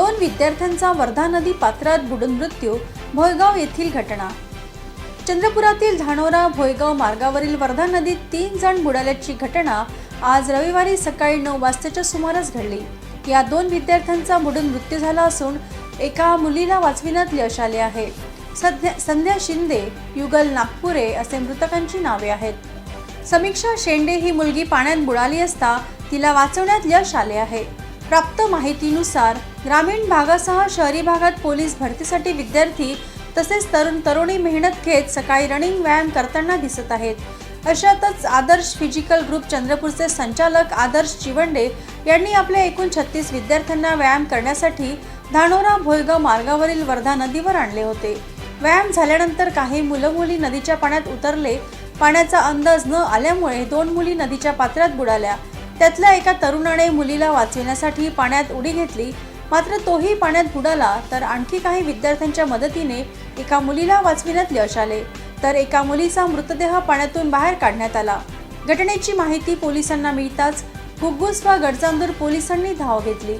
दोन विद्यार्थ्यांचा वर्धा नदी पात्रात बुडून मृत्यू भोयगाव येथील घटना. चंद्रपुरातील धानोरा भोयगाव मार्गावरील वर्धा नदीत तीन जण बुडाल्याची घटना आज रविवारी सकाळी नऊ वाजताच्या सुमारास घडली. या दोन विद्यार्थ्यांचा बुडून मृत्यू झाला असून एका मुलीला वाचविण्यात यश आले आहे. सध्या संध्या शिंदे युगल नागपुरे असे मृतकांची नावे आहेत. समीक्षा शेंडे ही मुलगी पाण्यात बुडाली असता तिला वाचवण्यात यश आले आहे. प्राप्त माहितीनुसार ग्रामीण भागासह शहरी भागात पोलीस भरतीसाठी विद्यार्थी तसेच तरुण तरुणी मेहनत घेत सकाळी रनिंग व्यायाम करताना दिसत आहेत. अशातच आदर्श फिजिकल ग्रुप चंद्रपूरचे संचालक आदर्श चिवंडे यांनी आपल्या एकूण छत्तीस विद्यार्थ्यांना व्यायाम करण्यासाठी धानोरा भोयगाव मार्गावरील वर्धा नदीवर आणले होते. व्यायाम झाल्यानंतर काही मुलं मुली नदीच्या पाण्यात उतरले. पाण्याचा अंदाज न आल्यामुळे दोन मुली नदीच्या पात्रात बुडाल्या. त्यातल्या एका तरुणाने मुलीला वाचविण्यासाठी पाण्यात उडी घेतली. मात्र तोही पाण्यात बुडाला तर आणखी काही विद्यार्थ्यांच्या मदतीने एका मुलीला वाचविण्यात यश आले. तर एका मुलीचा मृतदेह पाण्यातून बाहेर काढण्यात आला. घटनेची माहिती पोलिसांना मिळताच घुग्गुस व गडचांदूर पोलिसांनी धाव घेतली.